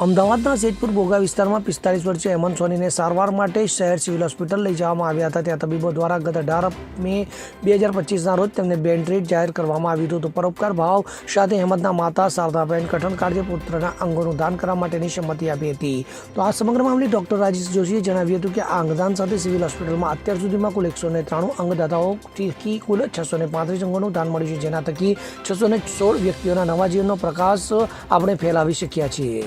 અમદાવાદના જેતપુર બોગા વિસ્તારમાં પિસ્તાલીસ વર્ષીય હેમંત સોનીને સારવાર માટે શહેર સિવિલ હોસ્પિટલ લઈ જવામાં આવ્યા હતા. ત્યાં તબીબો દ્વારા ગત અઢાર મે બે હજાર પચીસના રોજ તેમને બેન્ટ્રેટ જાહેર કરવામાં આવ્યું હતું. પરોપકાર ભાવ સાથે હેમંતના માતા શારદાબેન કઠણ કાળજે પુત્રના અંગોનું દાન કરવા માટેની સંમતિ આપી હતી. તો આ સમગ્ર મામલે ડોક્ટર રાજેશ જોશીએ જણાવ્યું હતું કે આ અંગદાન સાથે સિવિલ હોસ્પિટલમાં અત્યાર સુધીમાં કુલ એકસો ને ત્રાણું અંગદાતાઓથી કુલ છસો ને પાંત્રીસ અંગોનું દાન મળ્યું છે. જેના થકી છસો ને સોળ વ્યક્તિઓના નવા જીવનનો પ્રકાશ આપણે ફેલાવી શક્યા છીએ.